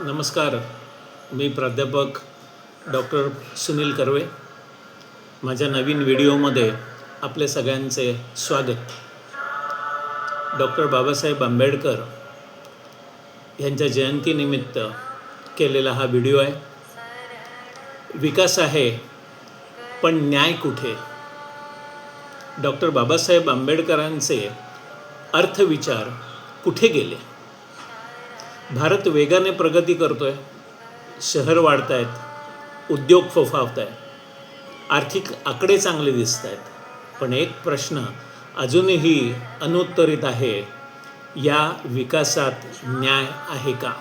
नमस्कार. मी प्राध्यापक डॉक्टर सुनील कर्वे. माझ्या नवीन व्हिडिओमध्ये आपले सगळ्यांचे स्वागत. डॉक्टर बाबासाहेब आंबेडकर यांच्या जयंतीनिमित्त केलेला हा व्हिडिओ आहे. विकास आहे पण न्याय कुठे? डॉक्टर बाबासाहेब आंबेडकरांचे अर्थविचार कुठे गेले? भारत वेगाने प्रगती करतो आहे शहर वाढत आहेत उद्योग फोफावत आहेत आर्थिक आकडे चांगले दिसत आहेत पण एक प्रश्न अजूनही अनुत्तरित आहे या विकासात न्याय आहे का?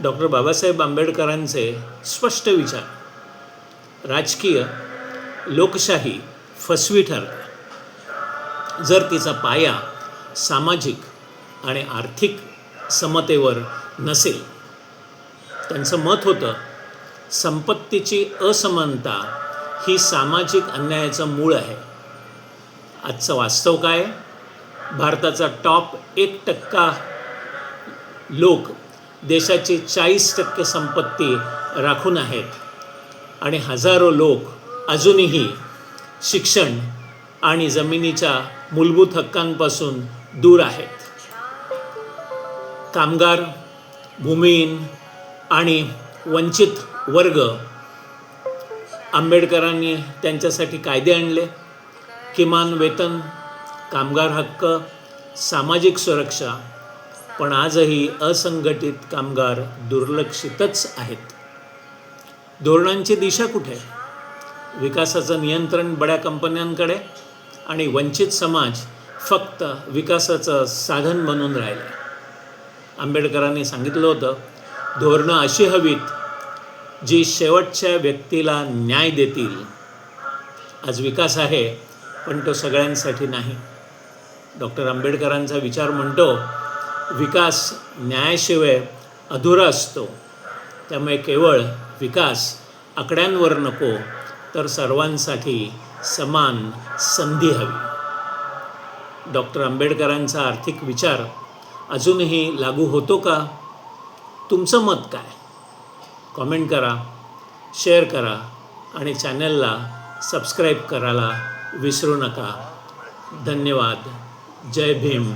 डॉक्टर बाबासाहेब आंबेडकरांचे स्पष्ट विचार. राजकीय लोकशाही फसवी ठरते. जर तिचा पाया सामाजिक आणि आर्थिक समतेवर नसेल. त्यांचं मत होतं संपत्तीची असमानता ही सामाजिक अन्यायाचं मूळ आहे. आजचं वास्तव काय? भारताचा टॉप एक टक्का लोक देशाची चाळीस टक्के संपत्ती राखून आहेत. आणि हजारो लोक अजूनही शिक्षण आणि जमिनीच्या मूलभूत हक्कांपासून दूर आहेत. कामगार भूमिहीन आणि वंचित वर्ग आंबेडकरांनी त्यांच्यासाठी कायदे आणले. किमान वेतन कामगार हक्क सामाजिक सुरक्षा पण आजही असंघटित कामगार दुर्लक्षितच आहेत. धोरणांची दिशा कुठे? आहे? विकासाचं नियंत्रण बड्या कंपन्यांकडे आणि वंचित समाज फक्त विकासाचं साधन बनून राहिलं आंबेडकरांनी सांगितलं होतं धोरणं अशी हवीत जी शेवटच्या व्यक्तीला न्याय देतील. आज विकास आहे पण तो सगळ्यांसाठी नाही. डॉक्टर आंबेडकरांचा विचार म्हणतो विकास न्यायाशिवाय अधुरा असतो. त्यामुळे केवळ विकास आकड्यांवर नको तर सर्वांसाठी समान संधी हवी. डॉक्टर आंबेडकरांचा आर्थिक विचार अजूनही लागू होतो का? तुमचं मत काय? कॉमेंट करा शेअर करा आणि चॅनलला सबस्क्राईब करायला विसरू नका. धन्यवाद. जय भीम.